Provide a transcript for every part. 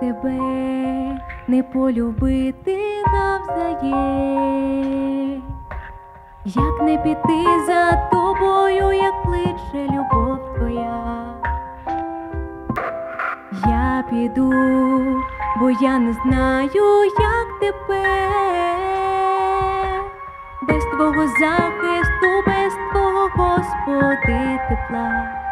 тебе не полюбити навзаєм? Як не піти за тобою, як кличе любов твоя? Я піду, бо я не знаю, як тепер без твого захисту, без твого Господи тепла.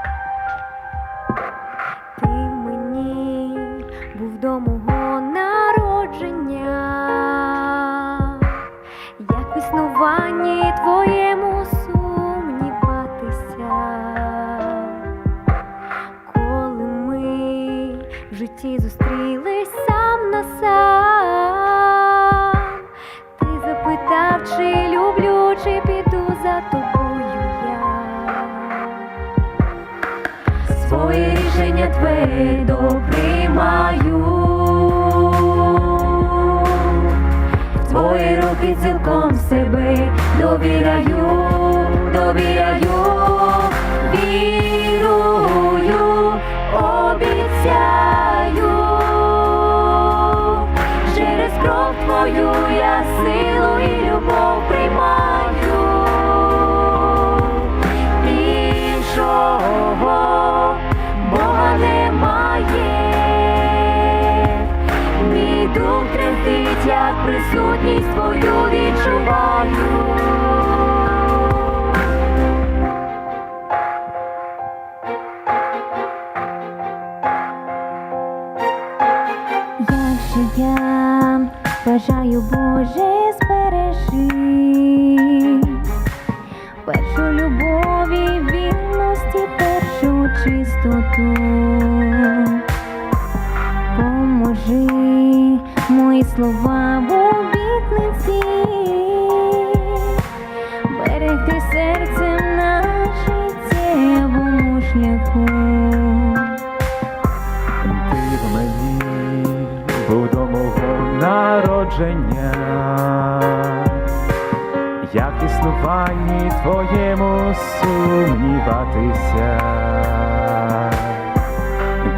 Житті зустрілись сам на сам, ти запитав, чи люблю, чи піду за тобою я своє рішення твердо приймаю. Твої руки цілком себе довіряю, довіряю, вірую, обіцяю. Бажаю Боже збережи першу любові, вільності, першу чистоту. Поможи мої слова в обітниці, як в існуванні твоєму сумніватися,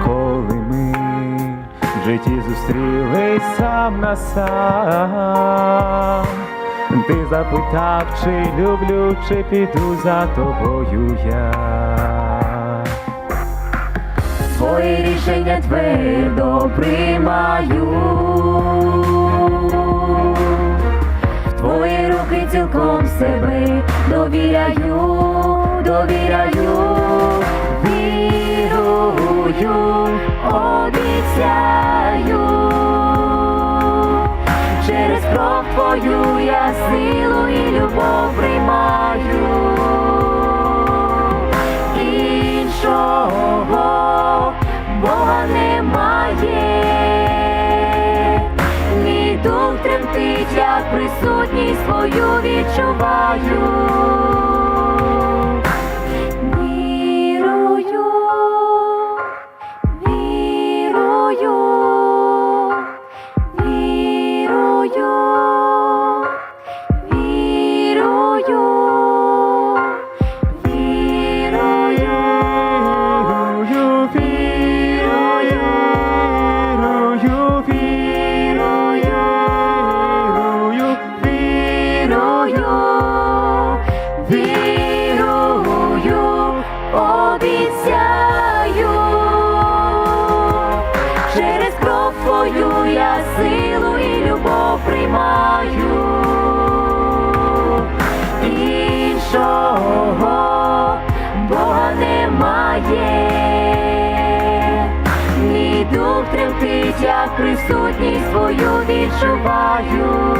коли ми в житті зустрілись сам на сам. Ти запитав, чи люблю, чи піду за тобою я. Своє рішення твердо приймаю. Цілком себе довіряю, довіряю, вірую, обіцяю. Через кров твою я силу і любов свою відчуваю. Присутність свою відчуваю.